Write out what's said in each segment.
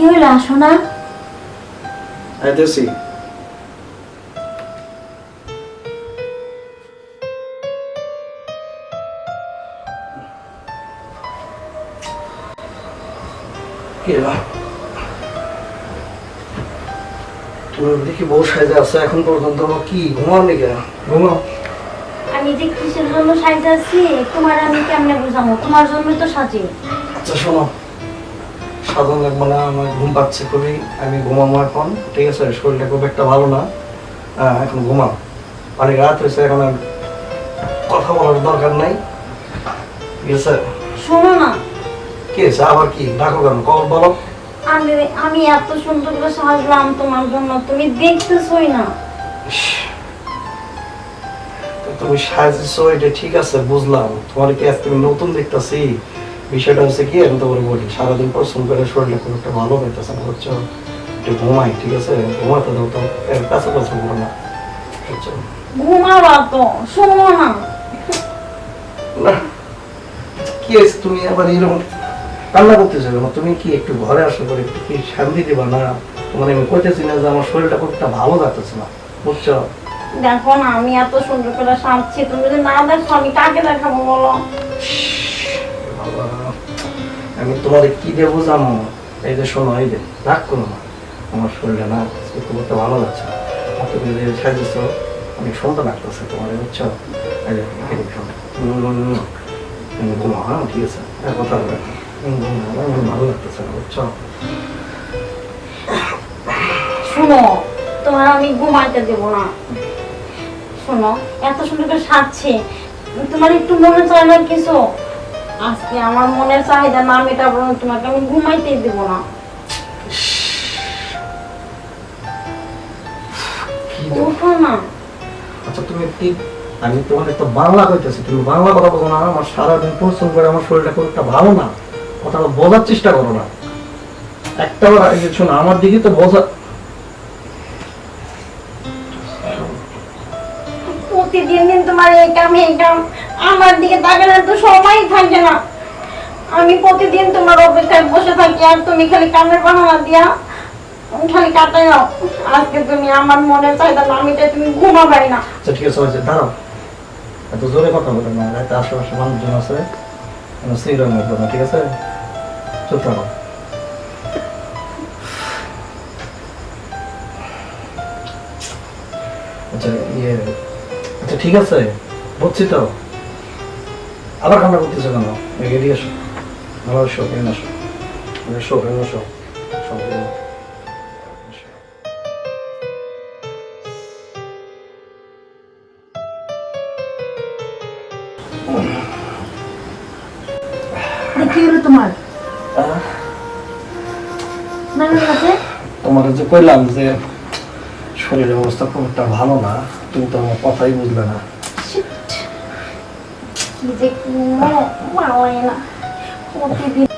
কি হইল আসো না। আইতেছি দেখি বউ সাজে আছে এখন পর্যন্ত কি ঘুমাও নাকি ঘুমাও। আমি যে কিসের জন্য সাইজ আছি তোমার আমি কেমনে বুঝাবো তোমার জন্যই তো সাজি আচ্ছা শোনো। সাধন লাগবে না আমার ঘুম পাচ্ছে খুবই আমি ঘুমাবো এখন ঠিক আছে? শরীরটা খুব একটা ভালো না। এখন ঘুমাও অনেক রাত হয়েছে এখন আর কথা বলার দরকার নাই। ঠিক আছে? শোনো না। কি হয়েছে? আবার কি? ডাকো কেন? কল বলো। আমি আমি এত সুন্দর করে সাজলাম তোমার জন্য তুমি দেখতেছই না। তুমি সাজিয়েছো এটা ঠিক আছে বুঝলাম। তোমার কি আজকে নতুন দেখতেছি? বিষয়টা হচ্ছে কি আমি তোমার বলি সারাদিন পরিশ্রম করে শরীরটা খুব একটা ভালো হইতেছে না বুঝছ? একটু ঘুমাই ঠিক আছে? ঘুমাতে দাও তো এর কাছে কাছে করো না বুঝছ? ঘুমাবা তো শোনো না। না কি হয়েছে তুমি আবার এরকম কান্না করতেছো কেন? তুমি কি একটু ঘরে আসলে পরে একটু কি শান্তি দিবা না? তোমার আমি কইতেছি না যে আমার শরীরটা খুব একটা ভালো যাচ্ছে না বুঝছ? দেখো না আমি এত সুন্দর করে সাজছি তুমি যদি না দেখো আমি কাকে দেখাবো বলো? বাবা, আমি তোমার কি দেবো জানো? এই যে শোনো, এই যে রাগ করো না। আমার শরীরটা না খুব ভালো লাগছে না। তুমি যে সাজিয়েছ অনেক সুন্দর লাগতেছে তোমার বুঝছ? এই যে হ্যাঁ ঠিক আছে। আর কথা ভালো লাগতেছে না, বুঝছ? শোনো, তোমার আমি ঘুমাইতে দেবো না। শোনো, এত সুন্দর করে সাজছি। তোমার একটু মনে চায় না কিছু? আজকে আমার মনের চাহিদা না মেটাবো তোমাকে আমি ঘুমাইতেই দেবো না? উঠো না। আচ্ছা তুমি কি আমি তোমার একটা বাংলা কইতেছি তুমি বাংলা কথা বলো না আমার সারাদিন পরিশ্রম করে আমার শরীরটা খুব একটা ভালো না। কথাটা বোঝার চেষ্টা করো না। একটা বার শোনো আমার দিকে তো বোঝা তোমার এই কাম এই কাম আমার দিকে তাকানোর তো সময় থাকে না। আমি প্রতিদিন তোমার অপেক্ষায় বসে থাকি, আর তুমি খালি কামের বাহানা দিয়া খালি কাটাই নাও। আজকে তুমি আমার মনের চাহিদা না মিটাই তুমি ঘুমাবাই না। আচ্ছা ঠিক আছে দাঁড়াও। এত জোরে কথা বলে না রাতে আশেপাশে মানুষজন আছে সিঙ্গার মতো না ঠিক আছে? চুপ থাকো। আচ্ছা ইয়ে আচ্ছা ঠিক আছে। বুঝছি তো। আবার কান্না করতেছে কেন? এগিয়ে এসো ভালো এসো এখানে আসো। এখানে এসো সব কি হলো তোমার? আহ, নামের তোমার যে কইলাম যে শরীরের অবস্থা খুব একটা ভালো না, তুমি তো আমার কথাই বুঝলে না। কি যে না। প্রতিদিন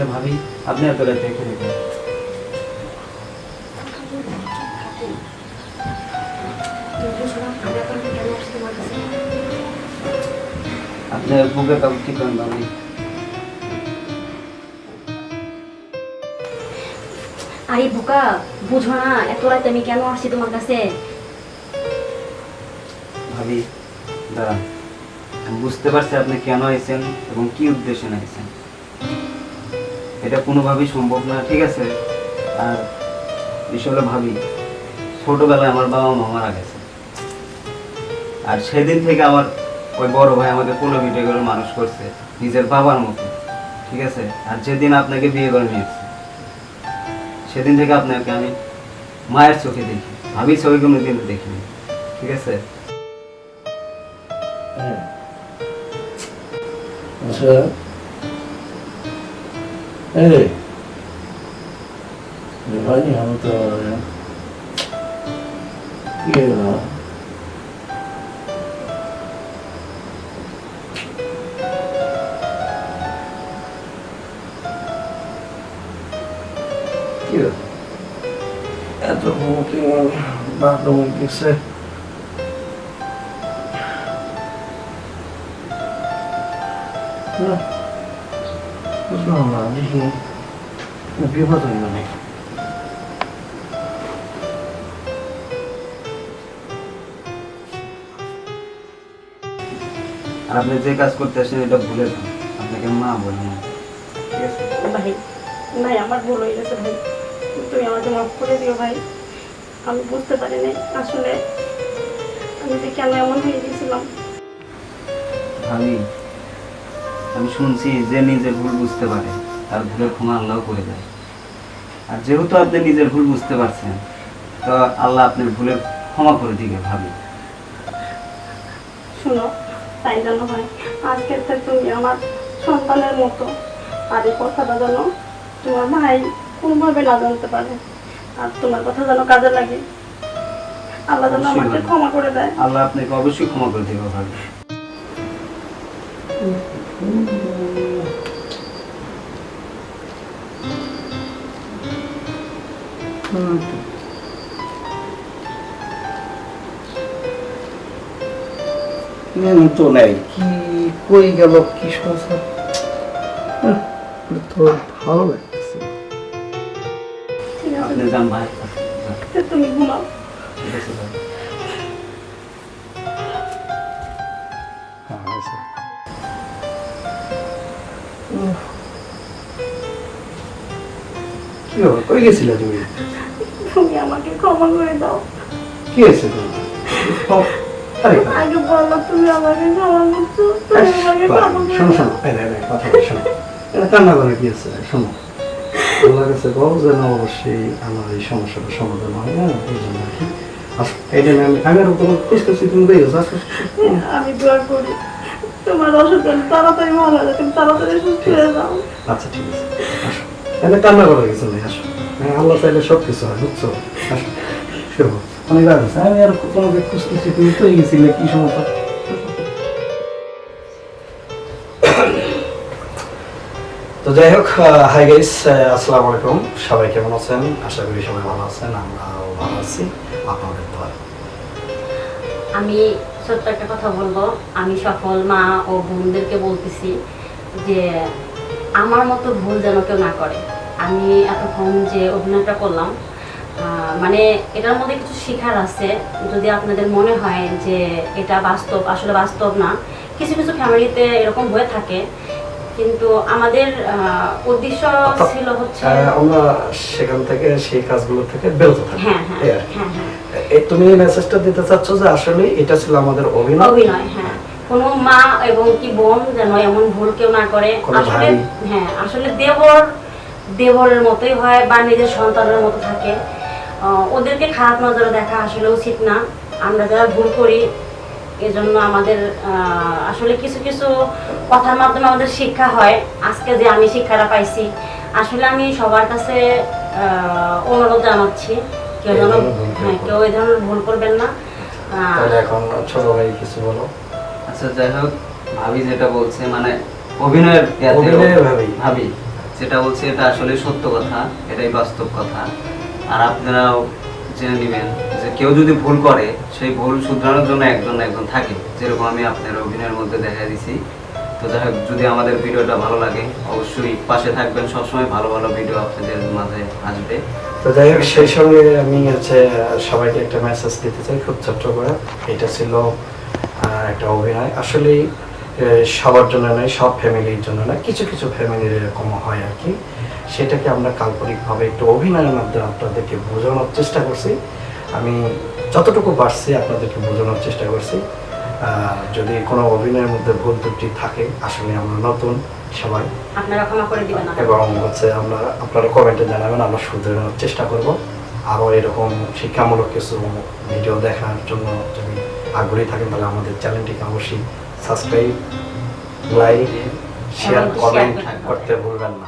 আরে ভাবি আপনি এত রাতে এখানে? আপনার বুকে কাউ ঠিক করেন ভাবি? আরে বোকা বুঝো না এত রাতে আমি কেন আসছি তোমার কাছে? ভাবি আমি বুঝতে পারছি আপনি কেন আইছেন এবং কি উদ্দেশ্যে আইছেন। এটা কোনোভাবেই সম্ভব না, ঠিক আছে? আর বিষয় হলো ভাবি, ছোটবেলায় আমার বাবা মা মারা গেছে। আর সেদিন থেকে আমার ওই বড় ভাই আমাদের কোনো ভিডিও করে মানুষ করছে, নিজের বাবার মতো, ঠিক আছে? আর যেদিন আপনাকে বিয়ে করে নিয়েছে, সেদিন থেকে আপনাকে আমি মায়ের চোখে দেখি, ভাবির চোখে কোনো দিন দেখিনি, ঠিক আছে? হ্যাঁ আচ্ছা এই হয়নি আমি তো কি হলো কি হলো? এত মুখে বাথরুম গেছে না বুঝলাম না দেখি বিপদ হইল নাকি আর আপনি যে কাজ করতে আসেন এটা ভুলে যান। আপনাকে মা বলে না ঠিক আছে? ভাই ভাই আমার ভুল হয়ে গেছে ভাই। তুমি আমাকে মাফ করে দিও ভাই। আমি বুঝতে পারিনি আসলে আমি যে কেন এমন হয়ে গেছিলাম। ভাবি আমি শুনছি যে নিজের ভুল বুঝতে পারে তার ভুলের ক্ষমা আল্লাহ করে দেয়। আর যেহেতু আপনি নিজের ভুল বুঝতে পারছেন তো আল্লাহ আপনার ভুলের ক্ষমা করে দিবে ভাবি। শোনো তাই যেন হয় আজকের থেকে তুমি আমার সন্তানের মতো আর এই কথাটা যেন তোমার ভাই কোনোভাবে না জানতে পারে আর তোমার কথা যেন কাজে লাগে। আল্লাহ যেন আমাকে ক্ষমা করে দেয়। আল্লাহ আপনাকে অবশ্যই ক্ষমা করে দেবে ভাবি। তো নাই কি কই গেল কি সমস্যা তো ভালো লাগতেছে ঠিক আছে তুমি ঘুমাও কি হলো কই গেছিলে তুমি? তুমি আমাকে ক্ষমা করে দাও। কি হয়েছে তোমার? আরে আগে বলো তুমি আমাকে ক্ষমা করছ তুমি আমাকে ক্ষমা করে শোনো শোনো এই, কথা শোনো। এটা কান্না করে কি আছে? শোনো আল্লাহর কাছে বল যেন অবশ্যই আমার এই সমস্যাটা সমাধান হয় না এই জন্য আর কি। আসো এই জন্য আমি আমি আরও তোমার খুঁজতেছি তুমি দেখো আমি দোয়া করি। তোমার অসুখ যেন তাড়াতাড়ি ভালো হয়ে তুমি তাড়াতাড়ি সুস্থ হয়ে যাও। আচ্ছা ঠিক আছে। আসো। এনে কান্না নেই আসো। হ্যাঁ আল্লাহ চাইলে সব কিছু হয় বুঝছ? আসো শুরু অনেক রাত আছে আমি আর তোমাকে খুঁজতেছি তুমি তো গেছিলে কি সমস্যা? তো যাই হোক হাই গাইস আসসালামু আলাইকুম। সবাই কেমন আছেন? আশা করি সবাই ভালো আছেন আমরাও ভালো আছি। আপনাদের দোয়া। আমি ছোট্ট একটা কথা বলব। আমি সকল মা ও বোনদেরকে বলতেছি যে আমার মতো ভুল যেন কেউ না করে। আমি এতক্ষণ যে অভিনয়টা করলাম মানে এটার মধ্যে কিছু শেখার আছে। যদি আপনাদের মনে হয় যে এটা বাস্তব আসলে বাস্তব না কিছু কিছু ফ্যামিলিতে এরকম হয়ে থাকে। কিন্তু আমাদের আহ, উদ্দেশ্য ছিল হচ্ছে আমরা সেখান থেকে সেই কাজগুলো থেকে বেরোতে থাকি। হ্যাঁ হ্যাঁ। হ্যাঁ হ্যাঁ। তুমি এই মেসেজটা দিতে চাচ্ছ যে আসলে এটা ছিল আমাদের অভিনয়? অভিনয় হ্যাঁ। কোনো মা এবং কি বোন যেন এমন ভুল কেউ না করে। আসলে হ্যাঁ আসলে দেবর দেবরের মতোই হয় বা নিজের সন্তানের মতো থাকে। ওদেরকে খারাপ নজরে দেখা আসলে উচিত না। আমরা যারা ভুল করি এজন্য আমাদের আসলে কিছু কিছু কথার মাধ্যমে আমাদের শিক্ষা হয়। আজকে যে আমি শিক্ষাটা পাইছি আসলে আমি সবার কাছে অনুরোধ জানাচ্ছি। কেউ যেন হ্যাঁ কেউ এই ধরনের ভুল করবেন না। তাহলে এখন ছোট ভাই কিছু বলো। আচ্ছা যাই হোক ভাবি যেটা বলছে মানে অভিনয়ের অভিনয়ের ভাবি। ভাবি যেটা বলছে এটা আসলে সত্য কথা এটাই বাস্তব কথা। আর আপনারাও জেনে নেবেন যে কেউ যদি ভুল করে সেই ভুল শুধরানোর জন্য একজন একজন থাকে। যেরকম আমি আপনার অভিনয়ের মধ্যে দেখা দিছি তো যাই হোক, যদি আমাদের ভিডিওটা ভালো লাগে, অবশ্যই পাশে থাকবেন। সবসময় ভালো ভালো ভিডিও আপনাদের মাঝে আসবে। তো যাই হোক, সেই সঙ্গে আমি হচ্ছে সবাইকে একটা মেসেজ দিতে চাই, খুব ছোট্ট করে এটা ছিল একটা অভিনয়। আসলে সবার জন্য নয়, সব ফ্যামিলির জন্য নয়, কিছু কিছু ফ্যামিলির এরকম হয় আর কি। সেটাকে আমরা কাল্পনিকভাবে একটু অভিনয়ের মাধ্যমে আপনাদেরকে বোঝানোর চেষ্টা করছি। আমি যতটুকু পারছি আপনাদেরকে বোঝানোর চেষ্টা করছি। যদি কোনো অভিনয়ের মধ্যে ভুল ত্রুটি থাকে আসলে আমরা নতুন সবাই। আপনারা ক্ষমা করে দিবেন এবং হচ্ছে আমরা আপনারা কমেন্টে জানাবেন আমরা শুধরানোর চেষ্টা করব। আরও এরকম শিক্ষামূলক কিছু ভিডিও দেখার জন্য যদি আগ্রহী থাকেন তাহলে আমাদের চ্যানেলটিকে অবশ্যই সাবস্ক্রাইব লাইক শেয়ার কমেন্ট। করতে ভুলবেন না।